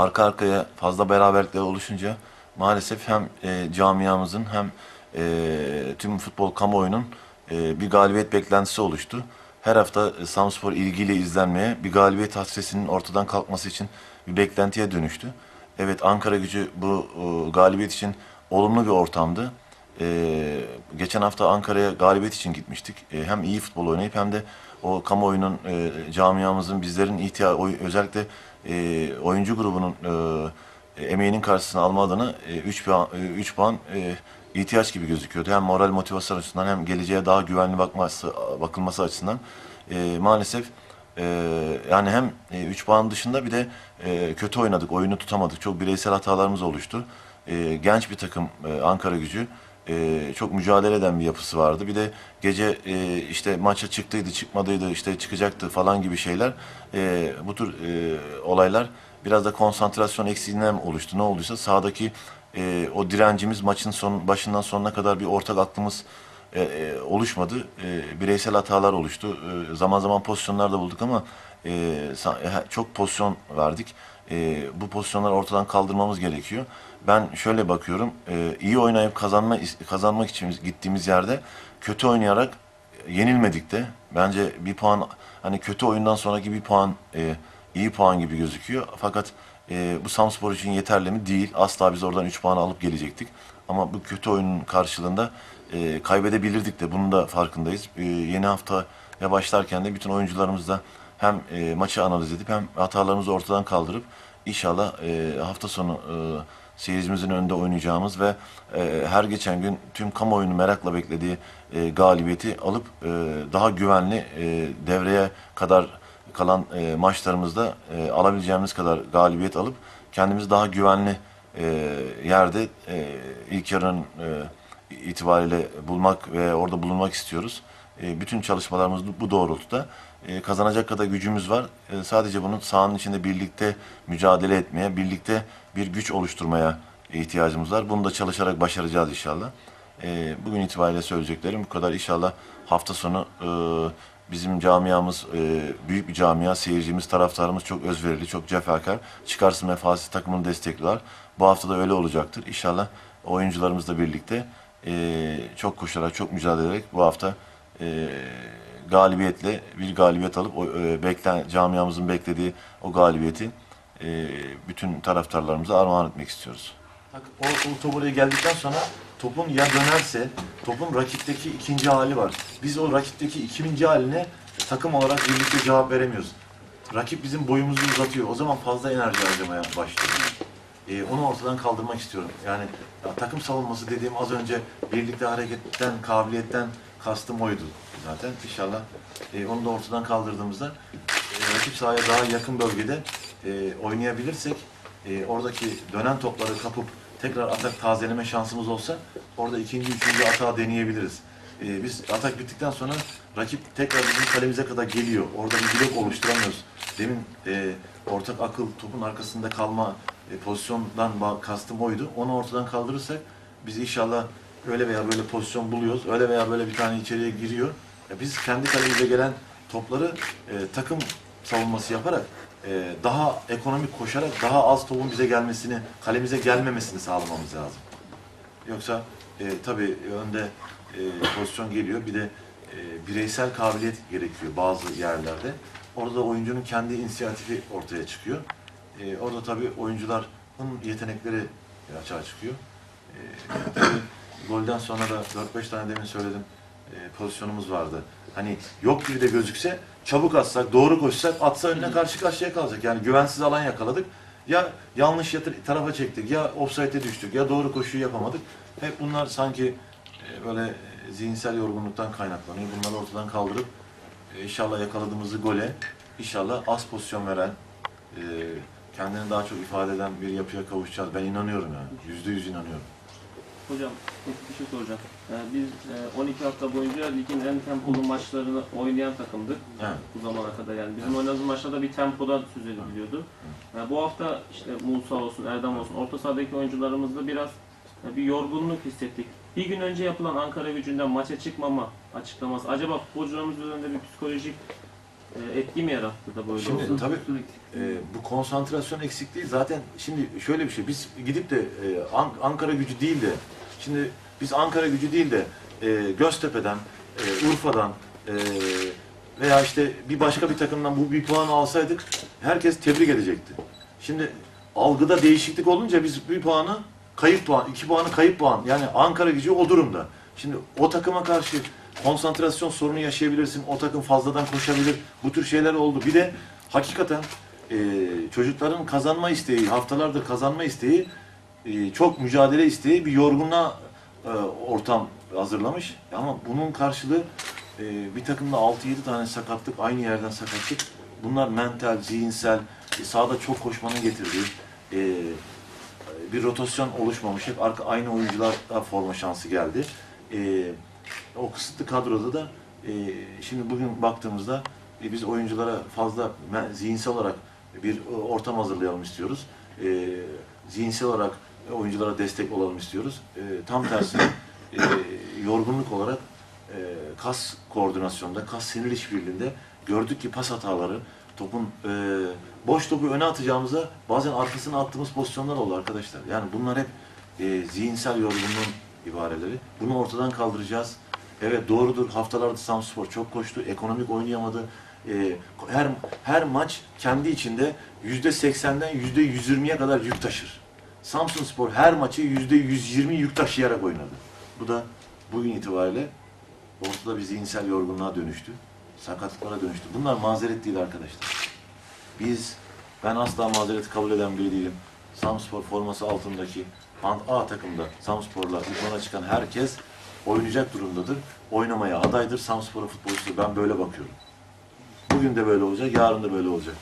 arka arkaya fazla beraberlikler oluşunca maalesef hem e, camiamızın hem e, tüm futbol kamuoyunun e, bir galibiyet beklentisi oluştu. Her hafta e, Samspor ilgiyle izlenmeye bir galibiyet hasresinin ortadan kalkması için bir beklentiye dönüştü. Evet Ankara gücü bu e, galibiyet için olumlu bir ortamdı. Ee, geçen hafta Ankara'ya galibiyet için gitmiştik. Ee, hem iyi futbol oynayıp hem de o kamuoyunun, e, camiamızın, bizlerin ihtiya özellikle e, oyuncu grubunun e, emeğinin karşısına alma adına 3 puan, 3 puan e, ihtiyaç gibi gözüküyordu. Hem moral motivasyon açısından hem geleceğe daha güvenli bakması, bakılması açısından. E, maalesef e, yani hem 3 puan dışında bir de e, kötü oynadık, oyunu tutamadık. Çok bireysel hatalarımız oluştu. E, genç bir takım e, Ankara gücü e, çok mücadele eden bir yapısı vardı. Bir de gece e, işte maça çıktıydı, çıkmadıydı, işte çıkacaktı falan gibi şeyler. E, bu tür e, olaylar biraz da konsantrasyon eksiğinden oluştu. Ne olduysa sahadaki e, o direncimiz maçın son başından sonuna kadar bir ortak aklımız e, e, oluşmadı. E, bireysel hatalar oluştu. E, zaman zaman pozisyonlar da bulduk ama e, sa- e, çok pozisyon verdik. E, bu pozisyonları ortadan kaldırmamız gerekiyor. Ben şöyle bakıyorum. E, iyi oynayıp kazanma kazanmak için gittiğimiz yerde kötü oynayarak yenilmedik de bence bir puan hani kötü oyundan sonraki bir puan e, iyi puan gibi gözüküyor. Fakat e, bu Samspor için yeterli mi? Değil. Asla biz oradan 3 puan alıp gelecektik. Ama bu kötü oyunun karşılığında e, kaybedebilirdik de bunun da farkındayız. E, yeni haftaya başlarken de bütün oyuncularımızla hem e, maçı analiz edip hem hatalarımızı ortadan kaldırıp inşallah e, hafta sonu e, seyircimizin önünde oynayacağımız ve e, her geçen gün tüm kamuoyunun merakla beklediği e, galibiyeti alıp e, daha güvenli e, devreye kadar kalan e, maçlarımızda e, alabileceğimiz kadar galibiyet alıp kendimizi daha güvenli e, yerde e, ilk yarının e, itibariyle bulmak ve orada bulunmak istiyoruz. E, bütün çalışmalarımız bu doğrultuda. E, kazanacak kadar gücümüz var. E, sadece bunun sahanın içinde birlikte mücadele etmeye, birlikte bir güç oluşturmaya ihtiyacımız var. Bunu da çalışarak başaracağız inşallah. Bugün itibariyle söyleyeceklerim bu kadar. İnşallah hafta sonu bizim camiamız büyük bir camia, seyircimiz, taraftarımız çok özverili, çok cefakar. Çıkarsın mefası takımını destekliyorlar. Bu hafta da öyle olacaktır. İnşallah oyuncularımızla birlikte çok koşarak, çok mücadele ederek bu hafta e, galibiyetle bir galibiyet alıp o, e, beklen camiamızın beklediği o galibiyeti e, bütün taraftarlarımıza armağan etmek istiyoruz. Bak, O, oraya geldikten sonra topun ya dönerse topun rakipteki ikinci hali var. Biz o rakipteki ikinci haline takım olarak birlikte cevap veremiyoruz. Rakip bizim boyumuzu uzatıyor. O zaman fazla enerji harcamaya başlıyor. Ee, onu ortadan kaldırmak istiyorum. Yani ya, takım savunması dediğim az önce birlikte hareketten, kabiliyetten kastım oydu zaten. İnşallah e, onu da ortadan kaldırdığımızda e, rakip sahaya daha yakın bölgede e, oynayabilirsek e, oradaki dönen topları kapıp tekrar atak tazeleme şansımız olsa orada ikinci, üçüncü atağı deneyebiliriz. E, biz atak bittikten sonra rakip tekrar bizim kalemize kadar geliyor. Orada bir blok oluşturamıyoruz. Demin e, ortak akıl topun arkasında kalma e, pozisyondan kastım oydu. Onu ortadan kaldırırsak biz inşallah öyle veya böyle pozisyon buluyoruz. Öyle veya böyle bir tane içeriye giriyor. Ya biz kendi kalemize gelen topları e, takım savunması yaparak e, daha ekonomik koşarak daha az topun bize gelmesini, kalemize gelmemesini sağlamamız lazım. Yoksa e, tabii önde e, pozisyon geliyor. Bir de e, bireysel kabiliyet gerekiyor bazı yerlerde. Orada da oyuncunun kendi inisiyatifi ortaya çıkıyor. E, orada tabii oyuncuların yetenekleri açığa çıkıyor. E, tabii golden sonra da 4-5 tane demin söyledim e, pozisyonumuz vardı. Hani yok gibi de gözükse çabuk atsak, doğru koşsak atsa önüne karşı karşıya kalacak. Yani güvensiz alan yakaladık. Ya yanlış yatır, tarafa çektik, ya offside'e düştük, ya doğru koşuyu yapamadık. Hep bunlar sanki e, böyle e, zihinsel yorgunluktan kaynaklanıyor. Bunları ortadan kaldırıp e, inşallah yakaladığımızı gole, inşallah az pozisyon veren, e, kendini daha çok ifade eden bir yapıya kavuşacağız. Ben inanıyorum yani. Yüzde yüz inanıyorum. Hocam bir şey soracağım. Ee, biz e, 12 hafta boyunca ligin en tempolu maçlarını oynayan takımdık. Evet. Bu zamana kadar yani. Bizim oynadığımız maçlarda bir tempodan söz ediliyordu. Ee, bu hafta işte Musa olsun, Erdem olsun, orta sahadaki oyuncularımızda biraz e, bir yorgunluk hissettik. Bir gün önce yapılan Ankara gücünden maça çıkmama açıklaması. Acaba futbolcularımız üzerinde bir psikolojik e, etki mi yarattı da böyle Şimdi oldu? tabii e, bu konsantrasyon eksikliği zaten şimdi şöyle bir şey biz gidip de e, An- Ankara gücü değil de şimdi biz Ankara gücü değil de e, Göztepe'den, e, Urfa'dan e, veya işte bir başka bir takımdan bu bir puan alsaydık herkes tebrik edecekti. Şimdi algıda değişiklik olunca biz bir puanı kayıp puan, iki puanı kayıp puan. Yani Ankara gücü o durumda. Şimdi o takıma karşı konsantrasyon sorunu yaşayabilirsin. O takım fazladan koşabilir. Bu tür şeyler oldu. Bir de hakikaten e, çocukların kazanma isteği, haftalardır kazanma isteği, e, çok mücadele isteği bir yorgunluğa e, ortam hazırlamış. Ama bunun karşılığı e, bir takımda 6-7 tane sakatlık, aynı yerden sakatlık. Bunlar mental, zihinsel, e, sahada çok koşmanın getirdiği e, bir rotasyon oluşmamış. Hep arka, aynı oyuncular forma şansı geldi. E, o kısıtlı kadroda da e, şimdi bugün baktığımızda e, biz oyunculara fazla zihinsel olarak bir e, ortam hazırlayalım istiyoruz. E, zihinsel olarak oyunculara destek olalım istiyoruz. E, tam tersine e, yorgunluk olarak e, kas koordinasyonda, kas sinir işbirliğinde gördük ki pas hataları, topun e, boş topu öne atacağımıza bazen arkasına attığımız pozisyonlar oldu arkadaşlar. Yani bunlar hep e, zihinsel yorgunluğun ibareleri. Bunu ortadan kaldıracağız. Evet doğrudur. Haftalarda Samspor çok koştu. Ekonomik oynayamadı. E, her her maç kendi içinde yüzde seksenden yüzde 120'ye kadar yük taşır. Samsun Spor her maçı yüzde 120 yük taşıyarak oynadı. Bu da bugün itibariyle ortada bir zihinsel yorgunluğa dönüştü. Sakatlıklara dönüştü. Bunlar mazeret değil arkadaşlar. Biz, ben asla mazereti kabul eden biri değilim. Samspor forması altındaki A takımda Samspor'la idmana çıkan herkes oynayacak durumdadır. Oynamaya adaydır. Samspor'un futbolcusu ben böyle bakıyorum. Bugün de böyle olacak, yarın da böyle olacak.